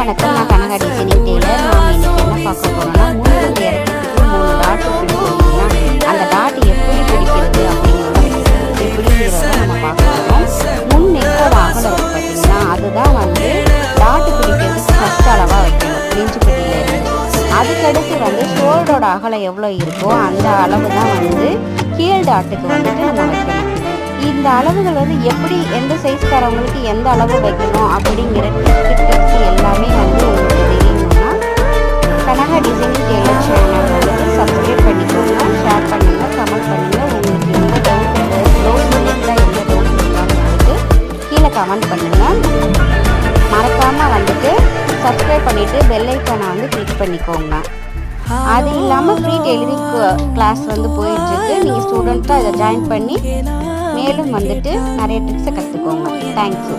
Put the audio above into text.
வணக்கம். நான் கனகாடி designing Taylor நாம் இன்னைக்கு என்ன பார்க்க போறோம்னா முன்னிருந்து இறக்கிறதுக்கு மூணு டாட் பிடிக்கும் அந்த டாட் எப்படி பிடிக்கிறது அப்படிங்கிறத எப்படிங்கிறத நம்ம பார்க்க போகிறோம் முன் நெக்கோட அகலம் இருக்கு பார்த்தீங்கன்னா அதுதான் வந்து டாட் பிடிக்கிறதுக்கு ஃபஸ்ட் அளவாக வைக்கணும். பிரிஞ்சு இருந்து. அதுக்கடுத்து வந்து ஷோல்டரோட அகலம் எவ்வளோ இருக்கோ அந்த அளவு தான் வந்து கீழ் டாட்டுக்கு வந்துட்டு நம்ம வைக்கணும். இந்த அளவுகள் வந்து எப்படி எந்த சைஸ்காரவங்களுக்கு எந்த அளவு வைக்கணும் அப்படிங்கிற கனகா டிசைனிங் டெய்லர் சேனல் வந்து சப்ஸ்கிரைப் பண்ணிக்கோங்க ஷேர் பண்ணுங்கள் கமெண்ட் பண்ணுங்கள் உங்களுக்கு எந்த டவுட் ப்ளவுஸ் ரிலேட்டடாக எந்த டவுட் இருந்தாலும் வந்துட்டு கீழே கமெண்ட் பண்ணுங்கள் மறக்காமல் வந்துட்டு சப்ஸ்கிரைப் பண்ணிவிட்டு பெல் ஐக்கானை வந்து கிளிக் பண்ணிக்கோங்க. அது இல்லாமல் ஃப்ரீ டெய்லரிங் கிளாஸ் வந்து போயிட்டுருக்கு. நீங்கள் ஸ்டூடெண்ட்டாக இதை ஜாயின் பண்ணி மேலும் வந்துட்டு நிறைய ட்ரிக்ஸை கற்றுக்கோங்க தேங்க்யூ